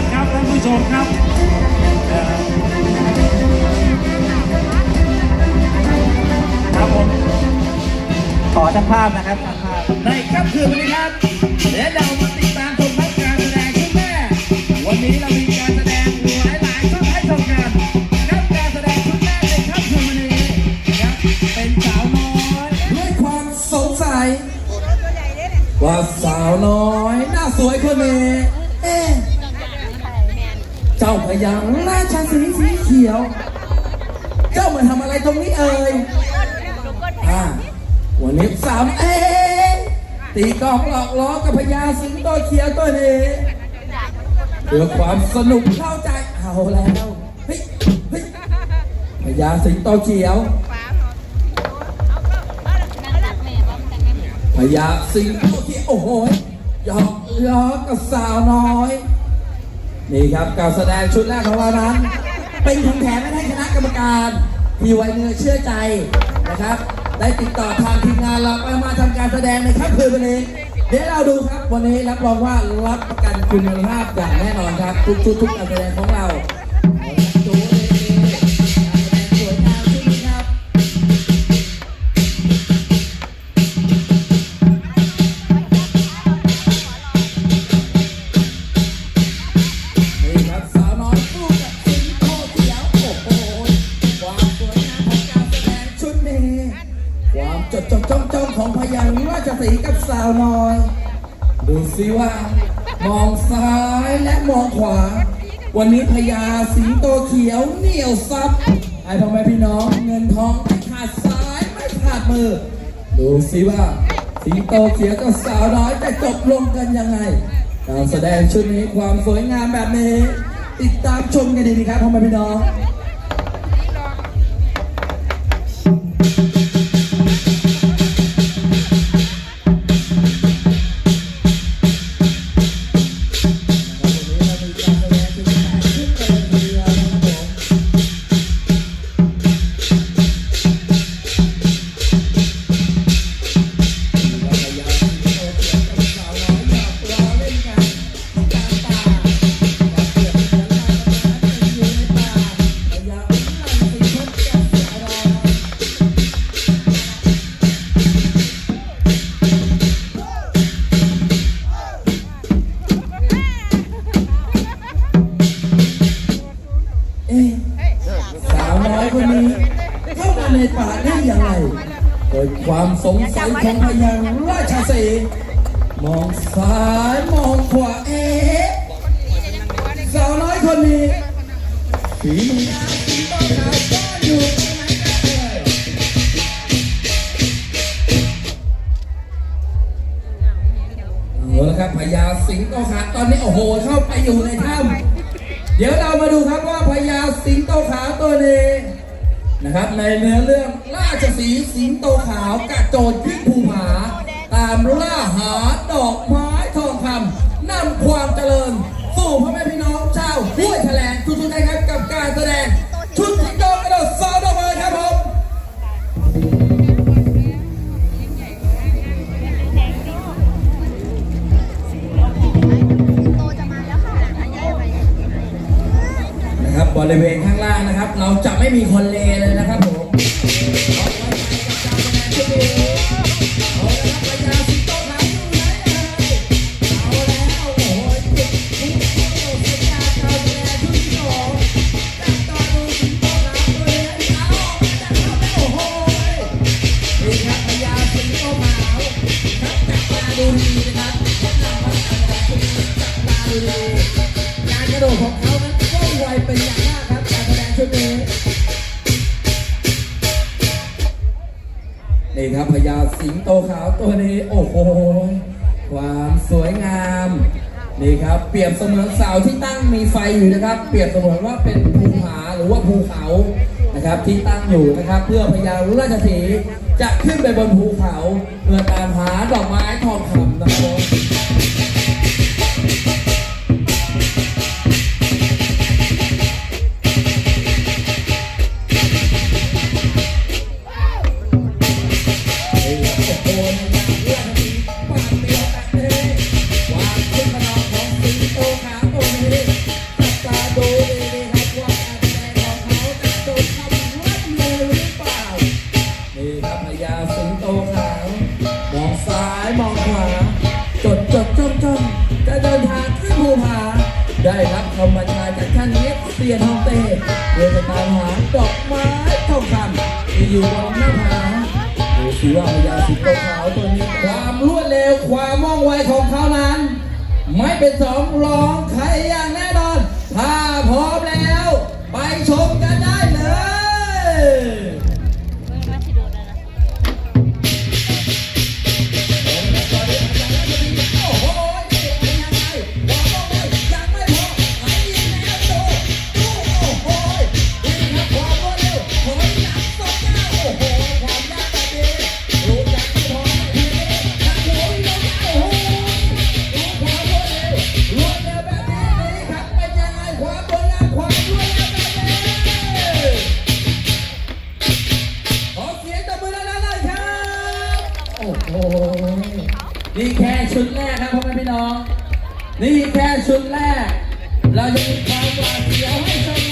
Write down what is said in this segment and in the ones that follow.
ามมากครับท่านผู้ชมครับครับผมขอทั้งภาพนะครับทั้งภาพในค่ำคืนวันนี้ครับและเรามาติดตามชมครับการแสดงชุดแม่วันนี้เรามีการแสดงหลายหลายๆชุดให้ชมกันครับการแสดงชุดแม่ในค่ำคืนวันนี้นะครับเป็นสาวน้อยด้วยความสงสัยว่าสาวน้อย หน้าสวยคนนี้เอ๊ะ เจ้าพยังราชสีสีเขียว เจ้ามาทำอะไรตรงนี้เอ่ยอ่าวันนี้สามเอตีกองหลอกล้อกับพญาสิงโตเขียวตัวนี้เพื่อความสนุกเข้าใจเอาแล้วเฮ้ยเฮ้ยพญาสิงโตเขียวพญาสิงโตเขียวโอ้โหหยอกล้อกับสาวน้อย นี่ครับการแสดงชุดแรกของเรานั้น เป็นของแถมให้คณะกรรมการที่ไว้เนื้อเชื่อใจนะครับ ได้ติดต่อทางทีมงานเราไปมาทำการแสดงในค่ำคืนวันนี้ เดี๋ยวเราดูครับวันนี้รับรองว่ารับประกันคุณภาพอย่างแน่นอนครับทุกทุกทุกการแสดงของเรา จดจดจ้องจ้องของพยัญชนะราชสีกับสาวน้อย ดูสิว่า มองซ้ายและมองขวา วันนี้พญาสิงโตเขียวเหนียวซับไอ้พ่อแม่พี่น้องเงินทองไม่ขาดซ้ายไม่ขาดมือ ดูสิว่าสิงโตเขียวกับสาวน้อยจะจบลงกันยังไงการแสดงชุดนี้ความสวยงามแบบนี้ ติดตามชมกันดีๆครับพ่อแม่พี่น้อง เอ๊ะสาวน้อยคนนี้เข้ามาในป่าได้อย่างไรเกิดความสงสัยของพยาราชสีมองซ้ายมองขวาเอ๊ะสาวน้อยคนนี้ฝีมือต้นขาซ่อนอยู่เอาละครับพญาสิงโตขาตอนนี้โอ้โหเข้าไปอยู่ในถ้ำเดี๋ยวเรามาดูครับว่า สิงโตขาวตัวนี้นะครับ ในเนื้อเรื่องราชสีสิงโตขาวกระโจนขึ้นภูผาตามล่าหาดอกไม้ บริเวณข้างล่างนะครับ เราจะไม่มีคนเลเลยนะครับผม นี่ครับพญาสิงโตขาวตัวนี้ โอ้โห ความสวยงาม นี่ครับ เปรียบเสมือนเสาที่ตั้งมีไฟอยู่นะครับ เปรียบเสมือนว่าเป็นภูผาหรือว่าภูเขานะครับที่ตั้งอยู่นะครับ เพื่อพญารุราชสีจะขึ้นไปบนภูเขาเพื่อตามหาดอกไม้ทองคำนะครับ เตียนห้องเตยเดินไปตาหาดอกไม้ทองคำที่อยู่บนหน้าผาดูสิว่าพญาสิงโตขาวตัวนี้ความรวดเร็วความม่องไวของเขานั้น ไม่เป็นสองรองใครอย่างนั้น อแม่พี่น้อง นี่แค่ชุดแรก เราจะมีความหวาดเสียวให้ชม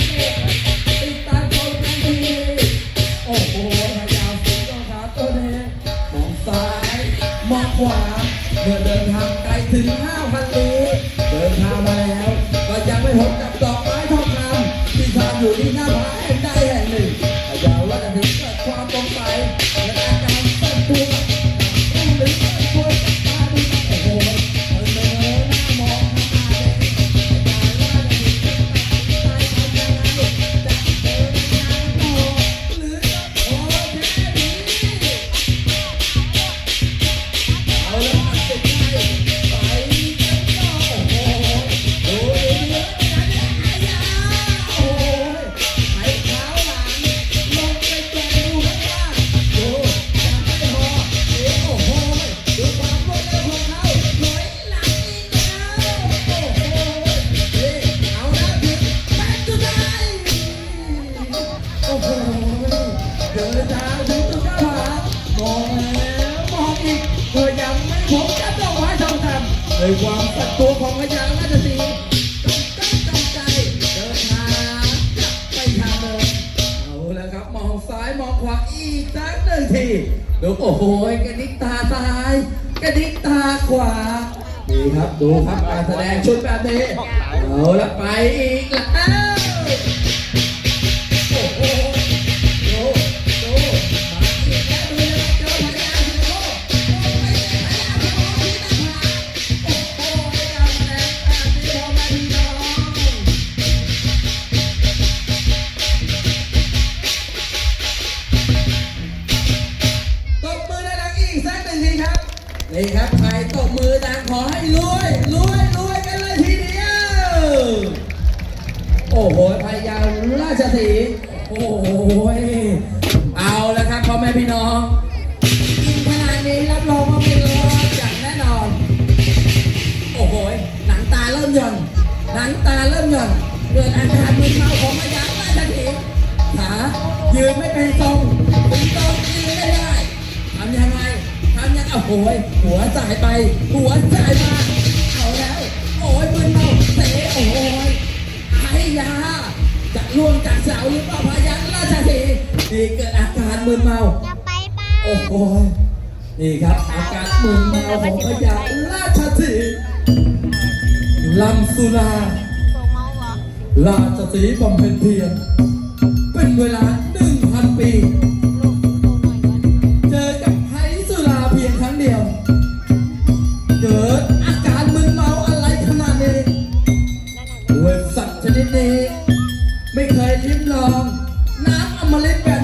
ด้วยความสัตย์ตัวของพญานาชสีห์ตั้งใจตั้งใจเดินทางกลับไปทางเดิมเอาละครับมองซ้ายมองขวาอีกสักหนึ่งทีดูโอ้โหกระดิกตาซ้ายกระดิกตาขวาดีครับดูครับการแสดงชุดแบบนี้เอาละไปอีกแล้ว นี่ครับใครตบมือดังขอให้รวยรวยรวยกันเลยทีเดียว โอ้โหพยาวราชสีโอ้โหเอาแล้วครับพ่อแม่พี่น้องกินขนาดนี้รับรองว่าไม่รอดอย่างแน่นอน โอ้โหหนังตาเริ่มหย่อนหนังตาเริ่มหย่อนเกิดอาการมึนเมาของพยาวราชสีขายืนไม่เป็นทรงเป็นตรงยืนไม่ได้ โอ้โหยหัวสายไป หัวสายมาเอาแล้ว โอ้ยมึนเมาเตะโอ้ยไอ้ยาจะล่วงจากเสาหรือเปล่าพยัญราชสีนี่เกิดอาการมึนเมาจะไปป้าโอ้โหยนี่ครับ อาการมึนเมาของพญาราชสีลำสุราราชสีบำเพ็ญเพียรเป็นเวลาหนึ่งพันปี family. Family.